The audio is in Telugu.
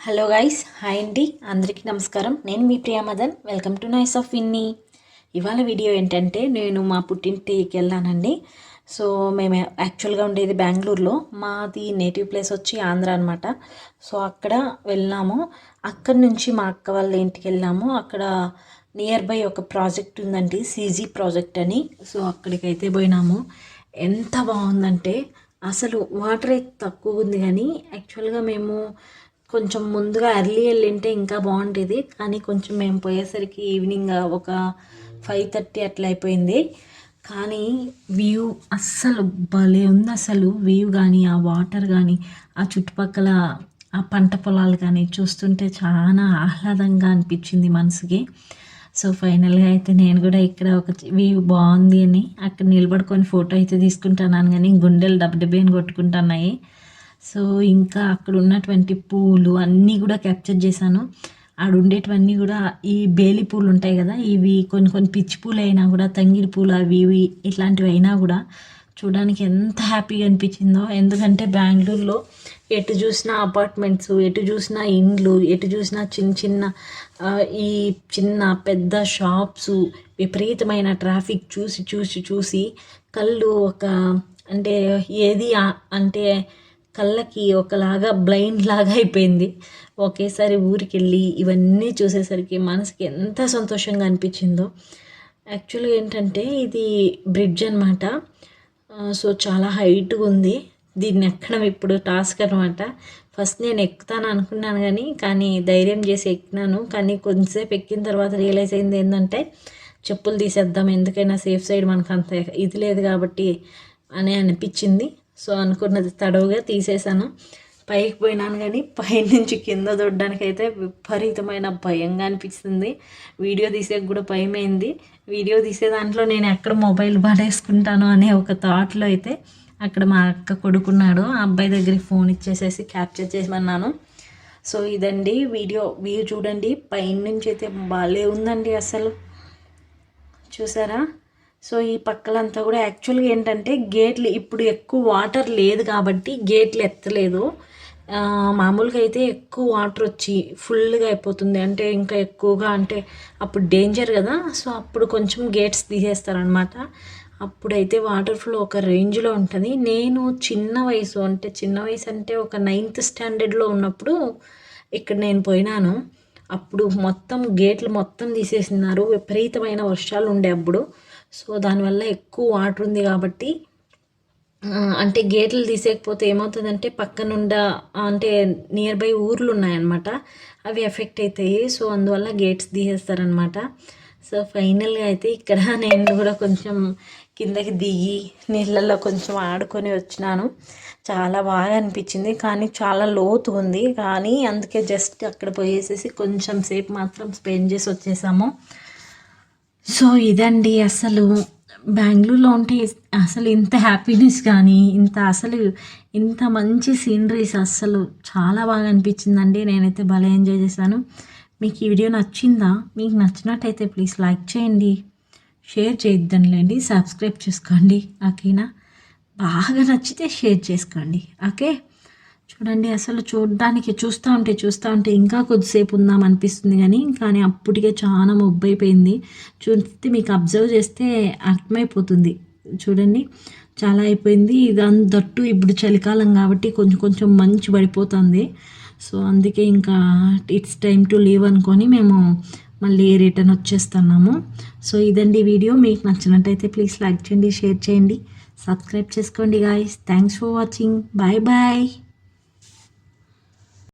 హలో గైస్ హాయ్ అండి. అందరికీ నమస్కారం. నేను మీ Priya Madan. Welcome to nice of Vinny. ఇవాళ వీడియో ఏంటంటే నేను మా పుట్టింటికి వెళ్ళానండి. సో మేము యాక్చువల్గా ఉండేది బెంగళూరులో. మాది నేటివ్ ప్లేస్ వచ్చి ఆంధ్ర అనమాట సో అక్కడ వెళ్ళాము. అక్కడి నుంచి మా అక్క వాళ్ళ ఇంటికి వెళ్ళాము. అక్కడ నియర్ బై ఒక ప్రాజెక్ట్ ఉందండి సీజీ ప్రాజెక్ట్ అని. సో అక్కడికైతే పోయినాము. ఎంత బాగుందంటే అసలు వాటర్ అయితే తక్కువ ఉంది కానీ యాక్చువల్గా మేము కొంచెం ముందుగా ఎర్లీ వెళ్ళింటే ఇంకా బాగుండేది. కానీ కొంచెం మేము పోయేసరికి ఈవినింగ్ ఒక ఫైవ్ థర్టీ అట్లా అయిపోయింది. కానీ వ్యూ అస్సలు భలే ఉంది అసలు. వ్యూ కానీ ఆ వాటర్ కానీ ఆ చుట్టుపక్కల ఆ పంట పొలాలు కానీ చూస్తుంటే చాలా ఆహ్లాదంగా అనిపించింది మనసుకి. సో ఫైనల్గా అయితే నేను కూడా ఇక్కడ ఒక వ్యూ బాగుంది అని అక్కడ నిలబడుకొని ఫోటో అయితే తీసుకుంటున్నాను. కానీ గుండెలు డబ్బడబ్బేని కొట్టుకుంటున్నాయి. సో ఇంకా అక్కడ ఉన్నటువంటి పూలు అన్నీ కూడా క్యాప్చర్ చేశాను. ఆడ ఉండేటివన్నీ కూడా ఈ బేలి పూలు ఉంటాయి కదా ఇవి కొన్ని కొన్ని పిచ్చి పూలు అయినా కూడా తంగిడి పూలు అవి ఇవి ఇట్లాంటివి అయినా కూడా చూడడానికి ఎంత హ్యాపీగా అనిపించిందో. ఎందుకంటే బెంగళూరులో ఎటు చూసినా అపార్ట్మెంట్స్ ఎటు చూసినా ఇండ్లు ఎటు చూసినా చిన్న చిన్న ఈ చిన్న పెద్ద షాప్స్ విపరీతమైన ట్రాఫిక్ చూసి చూసి చూసి కళ్ళు ఒక అంటే ఏది అంటే కళ్ళకి ఒకలాగా బ్లైండ్ లాగా అయిపోయింది. ఒకేసారి ఊరికి వెళ్ళి ఇవన్నీ చూసేసరికి మనసుకి ఎంత సంతోషంగా అనిపించిందో. యాక్చువల్గా ఏంటంటే ఇది బ్రిడ్జ్ అనమాట సో చాలా హైట్గా ఉంది. దీన్ని ఎక్కడం ఇప్పుడు టాస్క్ అనమాట ఫస్ట్ నేను ఎక్కుతాను అనుకున్నాను కానీ కానీ ధైర్యం చేసి ఎక్కినాను. కానీ కొంతసేపు ఎక్కిన తర్వాత రియలైజ్ అయింది ఏంటంటే చెప్పులు తీసేద్దాం. ఎందుకైనా సేఫ్ సైడ్ మనకు అంత ఇది లేదు కాబట్టి అని అనిపించింది. సో అనుకున్నది తడవుగా తీసేసాను పైకి పోయినాను కానీ పైనుంచి కింద దొడ్డానికి అయితే విపరీతమైన భయంగా అనిపిస్తుంది. వీడియో తీసే కూడా భయమైంది. వీడియో తీసే దాంట్లో నేను ఎక్కడ మొబైల్ పడేసుకుంటాను అనే ఒక థాట్లో అయితే అక్కడ మా అక్క కొడుకున్నాడు. ఆ అబ్బాయి దగ్గరికి ఫోన్ ఇచ్చేసేసి క్యాప్చర్ చేసమన్నాను సో ఇదండి వీడియో. వ్యూ చూడండి. పైనుంచి అయితే బాగాలే ఉందండి అసలు. చూసారా? సో ఈ పక్కలంతా కూడా యాక్చువల్గా ఏంటంటే గేట్లు ఇప్పుడు ఎక్కువ వాటర్ లేదు కాబట్టి గేట్లు ఎత్తలేదు. మామూలుగా అయితే ఎక్కువ వాటర్ వచ్చి ఫుల్గా అయిపోతుంది. అంటే ఇంకా ఎక్కువగా అంటే అప్పుడు డేంజర్ కదా. సో అప్పుడు కొంచెం గేట్స్ తీసేస్తారనమాట అప్పుడైతే వాటర్ ఫ్లో ఒక రేంజ్లో ఉంటుంది. నేను చిన్న వయసు అంటే చిన్న వయసు అంటే ఒక నైన్త్ స్టాండర్డ్లో ఉన్నప్పుడు ఇక్కడ నేను పోయినాను. అప్పుడు మొత్తం గేట్లు మొత్తం తీసేసినారు. విపరీతమైన వర్షాలు ఉండే అప్పుడు. సో దానివల్ల ఎక్కువ వాటర్ ఉంది కాబట్టి అంటే గేట్లు తీసేయకపోతే ఏమవుతుందంటే పక్కనుండ అంటే నియర్ బై ఊర్లు ఉన్నాయన్నమాట. అవి ఎఫెక్ట్ అవుతాయి సో అందువల్ల గేట్స్ తీసేస్తారనమాట సో ఫైనల్గా అయితే ఇక్కడ నేను కూడా కొంచెం కిందకి దిగి నీళ్ళల్లో కొంచెం ఆడుకొని వచ్చినాను. చాలా బాగా అనిపించింది. కానీ చాలా లోతు ఉంది. కానీ అందుకే జస్ట్ అక్కడ పోయేసేసి కొంచెం సేపు మాత్రం స్పెండ్ చేసి వచ్చేసాము. సో ఇదండి అసలు బెంగళూరులో ఉంటే అసలు ఇంత హ్యాపీనెస్ కానీ ఇంత అసలు ఇంత మంచి సీనరీస్ అస్సలు చాలా బాగా అనిపించిందండి. నేనైతే భలే ఎంజాయ్ చేశాను. మీకు ఈ వీడియో నచ్చిందా? మీకు నచ్చినట్టయితే ప్లీజ్ లైక్ చేయండి. షేర్ చేద్దాంలేండి సబ్స్క్రైబ్ చేసుకోండి. ఓకేనా? బాగా నచ్చితే షేర్ చేసుకోండి. ఓకే? చూడండి అసలు చూడడానికి చూస్తూ ఉంటే చూస్తూ ఉంటే ఇంకా కొద్దిసేపు ఉందాం అనిపిస్తుంది కానీ కానీ అప్పటికే చాలా మొబ్బైపోయింది చూస్తే మీకు అబ్జర్వ్ చేస్తే అర్థమైపోతుంది. చూడండి చాలా అయిపోయింది. ఇదంతట్టు ఇప్పుడు చలికాలం కాబట్టి కొంచెం కొంచెం మంచి పడిపోతుంది. సో అందుకే ఇంకా ఇట్స్ టైం టు లీవ్ అనుకొని మేము మళ్ళీ రిటర్న్ వచ్చేస్తున్నాము. సో ఇదండి వీడియో. మీకు నచ్చినట్టయితే ప్లీజ్ లైక్ చేయండి షేర్ చేయండి. సబ్స్క్రైబ్ చేసుకోండి guys. Thanks for watching. Bye bye.